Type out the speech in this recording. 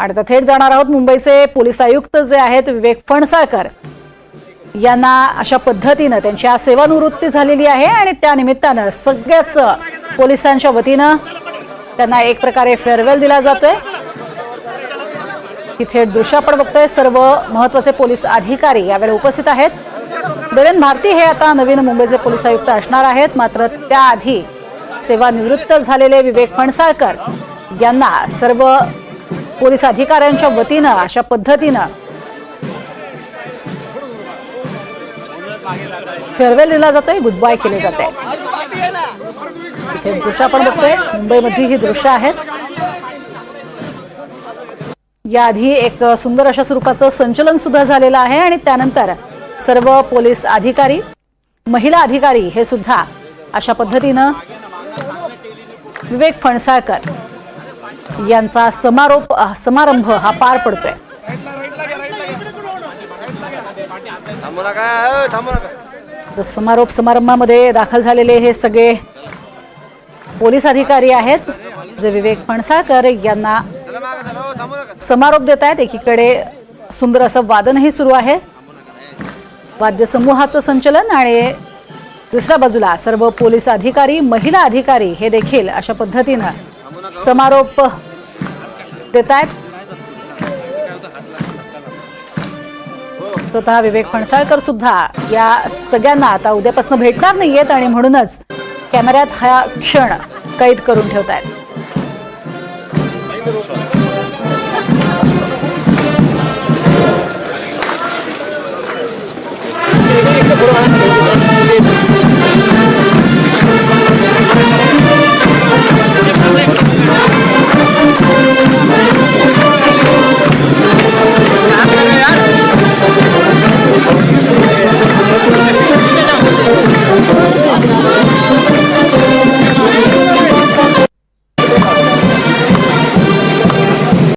आणि आता थेट जाणार आहोत मुंबईचे पोलीस आयुक्त जे आहेत विवेक फणसाळकर. यांना अशा पद्धतीनं त्यांची आज सेवानिवृत्ती झालेली आहे आणि त्या निमित्तानं सगळ्याच पोलिसांच्या वतीनं त्यांना एक प्रकारे फेअरवेल दिला जातोय. ही थेट दृश्य आपण बघतोय. सर्व महत्त्वाचे पोलीस अधिकारी यावेळी उपस्थित आहेत. देवेंद्र भारती हे आता नवीन मुंबईचे पोलीस आयुक्त असणार आहेत. मात्र त्याआधी सेवानिवृत्त झालेले विवेक फणसाळकर यांना सर्व पोलीस अधिकाऱ्यांच्या वतीनं अशा पद्धतीनं. फेअरवेल दिला जातोय गुड बाय केले जाते. इथे दृश्य आपण बघतोय मुंबईमध्ये ही दृश्य आहेत. याआधी एक सुंदर अशा स्वरूपाचं संचलन सुद्धा झालेलं आहे आणि त्यानंतर सर्व पोलीस अधिकारी महिला अधिकारी हे सुद्धा अशा पद्धतीनं विवेक फणसाळकर यांचा समारोप समारंभ हा पार पडतोय. समारोप समारंभामध्ये दाखल झालेले हे सगळे पोलीस अधिकारी आहेत. जे विवेक फणसाळकर यांना हो, समारोप देत आहेत एकीकडे सुंदर असं वादनही सुरू आहे. वाद्यसमूहाचं संचलन आणि दुसऱ्या बाजूला सर्व पोलीस अधिकारी महिला अधिकारी हे देखील अशा पद्धतीनं समारोप. देत आहेत स्वतः विवेक फणसाळकर सुद्धा या सगळ्यांना आता उद्यापासून भेटणार नाहीयेत आणि म्हणूनच कॅमेऱ्यात हा क्षण कैद करून ठेवत आहेत